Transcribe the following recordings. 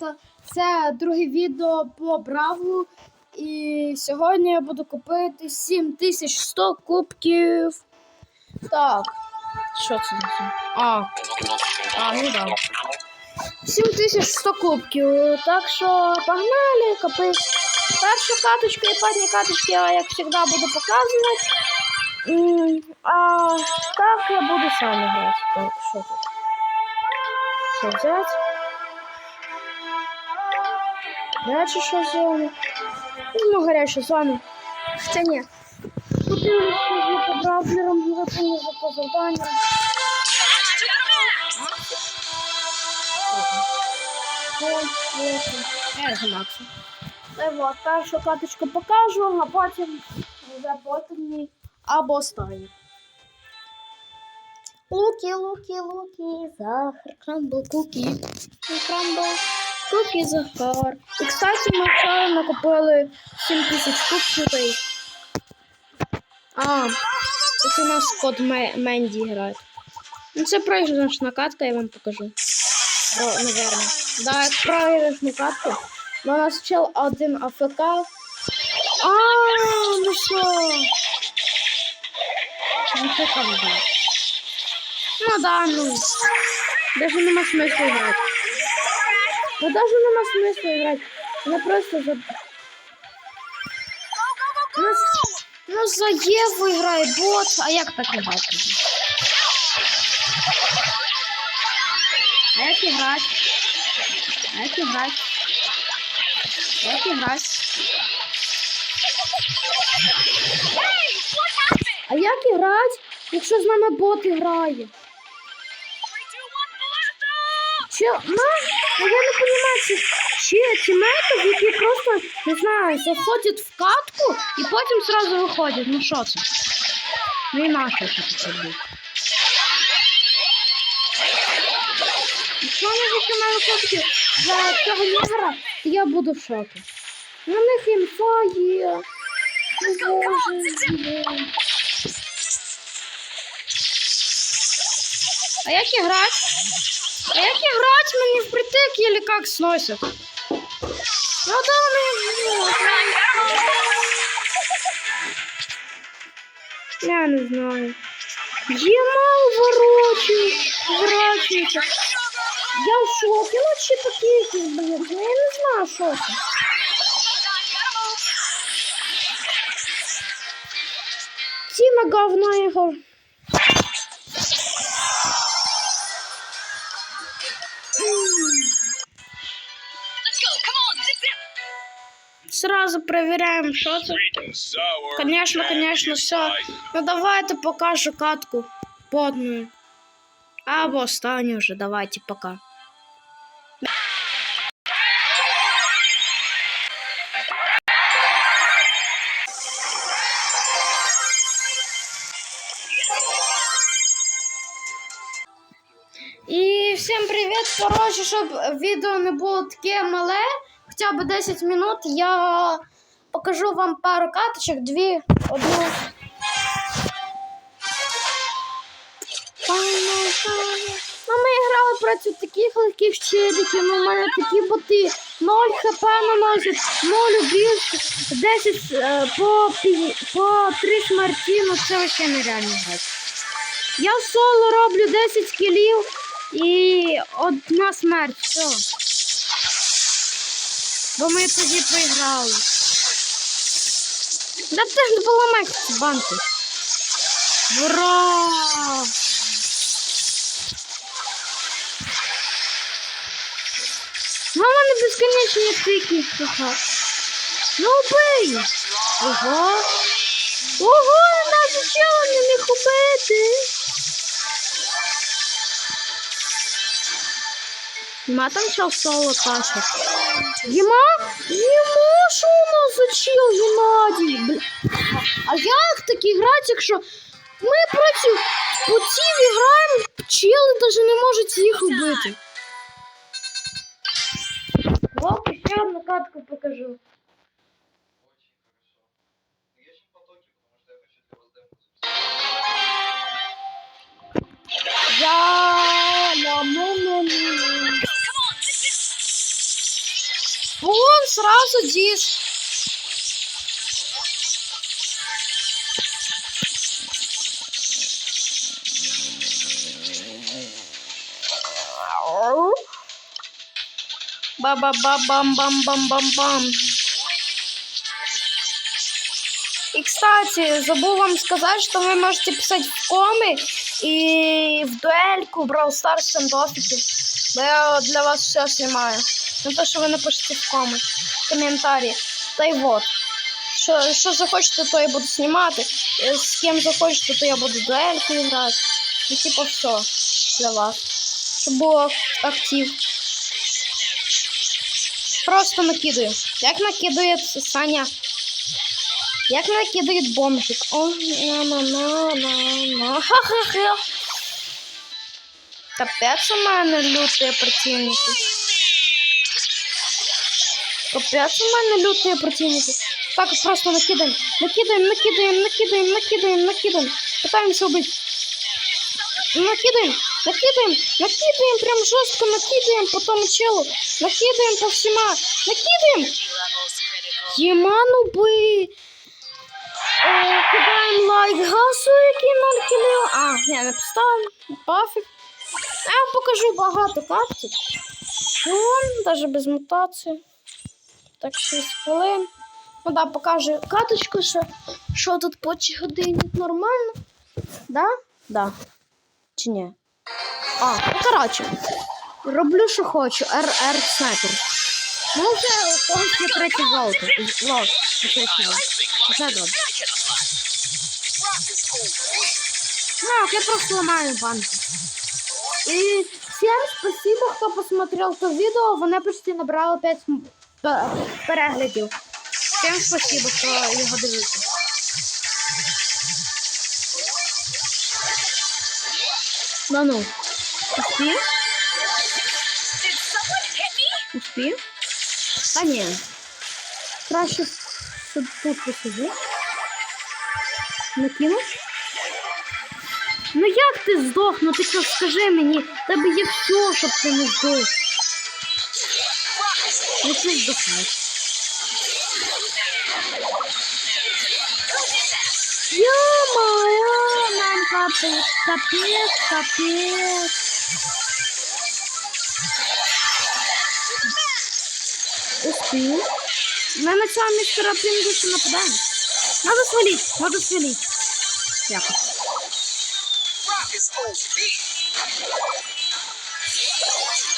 ребята, це друге відео по Бравлу. І сьогодні я буду купити 7100 кубків. Так. Що це? А, а, ну да. 7100 кубків. Так що погнали, купити. Першу каточку і парні каточки я, як завжди, буду показувати. А так я буду сам грати. Що тут? Що взяти? Гарячу що зону. Візьму гарячу зону. Хоча ні. Подивимося, що я по бравлерам за по. Та вот, першу каточку покажу, а потім потім або останню. Луки, луки, луки, захар, крамбл, куки, крамбл, куки, захар. І, кстати, ми вчора накупили 7 тисяч кубків. А, це у нас Ме- Менді грає. Ну, це проіграшна катка, я вам покажу. О, наверно. Да, як проіграшну катку. Но у нас чел один АФК. А, ну що? Ну це как бы. Ну да, ну. Даже нема смысла играть. Ну даже нема смысла играть. Она просто за... Ну, с- ну за Еву играє бот, а як так грати? А як играть? А як играть? А як играть? А як играть, якщо з нами бот грає? Че, ну, ну я не понимаю, чи, чи тімейтів, які просто, не знаю, заходять в катку і потім сразу виходять. Ну що це? Ну і наше, що це буде. Якщо вони вийшли виходити за цього негра, то я буду в шокі. На них інфа є. Боже. А як играть? А як играть мені впритык или как сносят? Ну да, ну, ну, Я не знаю. Ямал ворочаю, ворочається. Я в шокі, ну чи такі якісь, блін, ну я не знаю, що це. Тіма говно його. Сразу проверяем, что это. Конечно, конечно, все. Ну давайте покажу катку подную. Або останню уже, давайте пока. І всім привіт! Коротше, щоб відео не було таке мале, Хоча б 10 минут, я покажу вам пару каточок, дві, одну. Ну, ми грали проти таких легких челіків, ну, у мене такі боти 0 хп наносять, 0 більше, 10 е, по, по 3 смерті, ну це вообще нереально грати. Я в соло роблю 10 кілів і одна смерть, все. Бо ми тоді проіграли. Да ти ж не поламай ці банки. Ура! Ну, у мене безконечні тики. Ага. Ну, убий! Ого! Ого, навіть чого не міг убити! Нема там чел соло каша. Єма? Єма, що у нас чел Геннадій? Бля. А як таки грати, якщо ми проти ботів граємо, чели навіть не можуть їх вбити. Вот ще одну катку покажу. Я ля му му сразу дис. Ба-ба-ба-бам-бам-бам-бам-бам. И, кстати, забыл вам сказать, что вы можете писать в комы и в дуэльку Brawl Stars Сандофики. Бо я для вас все снимаю. Ну то, що ви напишете в коми, в коментарі. Та й вот. Що, що захочете, то я буду знімати. Е, З ким захочете, то я буду дуельку грати. І типу все для вас. Щоб було актив. Просто накидаю. Як накидає Саня? Як накидає бомжик? О, на на на на на ха-ха-ха. Капець у мене люті противники. Капець у мене люті противники. Так просто накидаем, накидаем, накидаем, накидаем, накидаем, накидаем. Пытаемся убить. Накидаем, накидаем, накидаем, прям жестко накидаем по тому челу. Накидаем по всема. Накидаем. Єману би. Е, кидаємо лайк гасу, який нам кидав. А, не поставив. Пофіг. Я вам покажу багато картів. Вон, навіть без мутації. Так, 6 хвилин. Ну да, покажу каточку, що, що тут по годині нормально. Да? Да. Чи ні? А, ну коротше. Роблю, що хочу. РР снайпер. Ну вже когось є третє золото. Лот. Вже добре. Ну, я просто ламаю банку. И всем спасибо, кто посмотрел то видео. Вони почти набрали 5 переглядів. Всім спасибо, що його дивився. Да ну. Успів? Успів? Та ні. Краще тут, посиджу. Накину. Як ти здох? Ну ти що скажи мені, тебе є все, щоб ти не здох. Ну ти здохаєш. Ё-моё, нам капец, капец, капец. Успів. Ми на цього містера Пінгуса нападаємо. Надо свалить, надо свалить. Якось.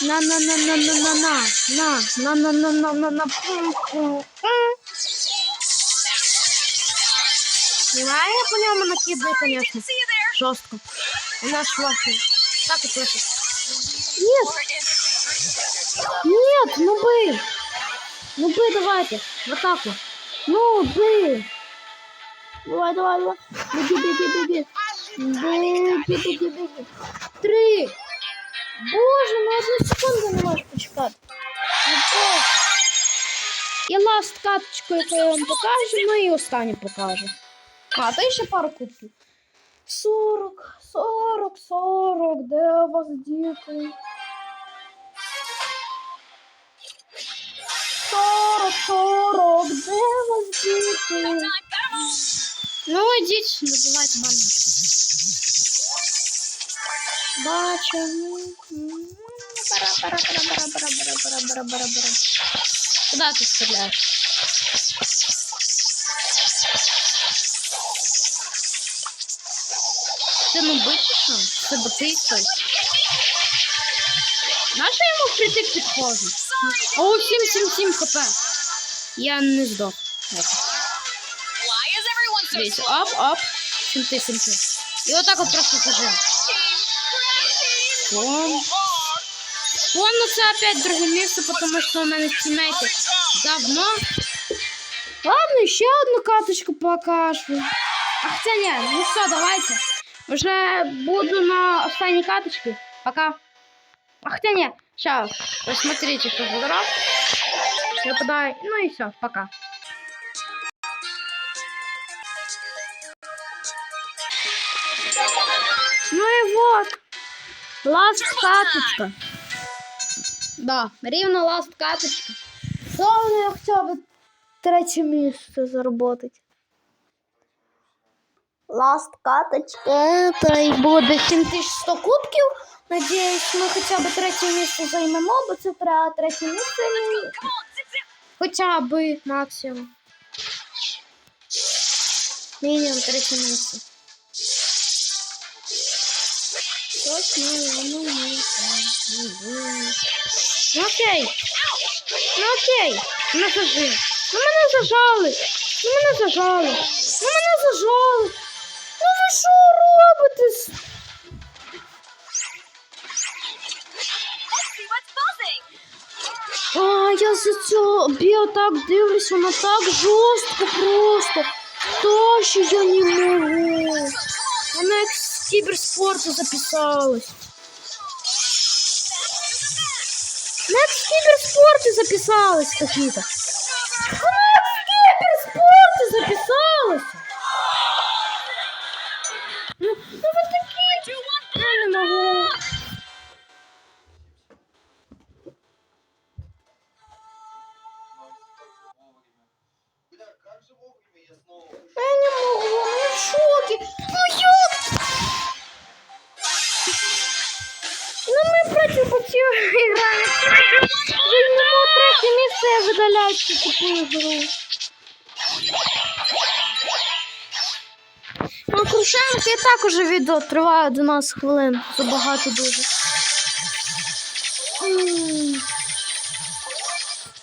На на на на на на на на на на на на на на пум пум пум. Немає я по ньому накидаю, конечно. Жорстко. І наш вафель. Так і пише. Нет. Нет, ну бы. Ну бы, давайте. В атаку. Ну бы. Давай, давай, давай. Беги, беги, беги. Беги. Три. Боже, ну одну секунду не можеш почекати. Ну. І ласт каточку, яку я вам покажу, ну і останню покажу. А, та ще пару кубків. 40, 40, 40, де у вас діти? 40, 40, де у вас діти? Ну, ідіть, називайте мене. Бачу. Бара-бара-бара-бара-бара-бара-бара-бара-бара. Куда ти стріляєш? Це ну бити що? Це бити той. Нащо йому прийти підходу? О, 7-7-7 хп. Я не здох. Why здесь. оп, оп, Финты, финты. И вот так вот просто сажаем. Бом. Бом, ну це опять другое место, потому что у мене тімейти давно. Ладно, еще одну каточку покажу. А хотя нет, ну все, давайте. Уже буду на останней каточке. Пока. А хотя нет, сейчас. Посмотрите, что за дурак. Выпадаю. Ну и все, пока. Вот. Ласт каточка. Да, рівно ласт каточка. Главное хоча б третє місце заработать. Ласт каточка. Та й буде 7100 кубків. Надіюсь, ми хоча б третє місце займемо, бо це треба третє місце. Хоча б максимум. Мінімум третє місце. Ну окей. Ну окей. Ну зажи. Ну мене зажали. Ну мене зажали. Ну мене зажали. Ну ви. А, я за цього біо так дивлюся, вона так жорстко просто. То, що я не можу. Вона як кіберспорту записалась. Вона як з записалась какие-то. Вона як з записалась. Ну, так уже відео триває 11 хвилин. Забагато дуже.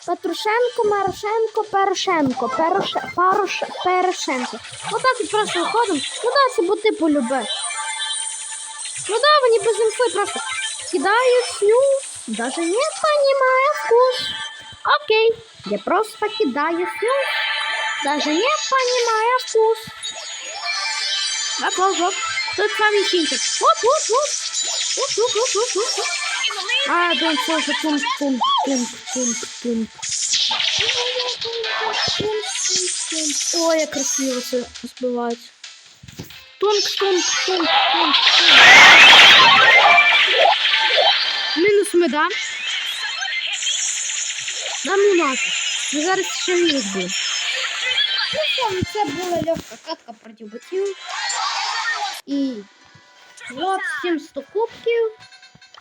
Петрушенко, Марошенко, Перешенко, Пероше, Пароше, Перешенко. Отак от просто виходимо. Ну да, це бо типу любе. Ну да, вони без інфи просто кидають снюс, даже не понимая вкус. Окей, я просто кидаю снюс, даже не понимая вкус. Оп, оп, оп. Тут самый синчик. Оп, оп, оп. Оп, оп, оп, оп, оп, оп. А, да, тоже пункт, пункт, пункт, пункт, пункт. Ой, як красиво це збивається. Тунк, тунк, тунк, тунк, тунк. Мінус ми дам. Не надо. Ми зараз ще мінус буде. Ну це була легка катка проти ботів. І вот 700 кубків.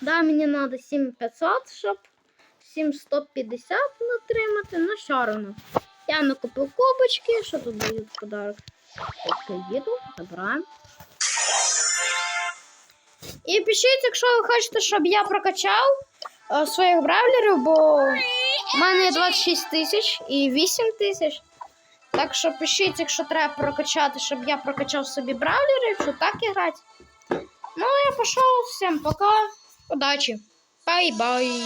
Да, мені надо 7500, щоб 7150 отримати, ну все одно. Я накупив кубочки, що тут дають подарок. Окей, їду, забираємо. І пишіть, якщо ви хочете, щоб я прокачав е, своїх бравлерів, бо в мене 26 тисяч і 8 тисяч. Так що пишіть, якщо треба прокачати, щоб я прокачав собі бравлерів, що так і грати. Ну, я пішов. Всім пока. Удачі. Бай-бай.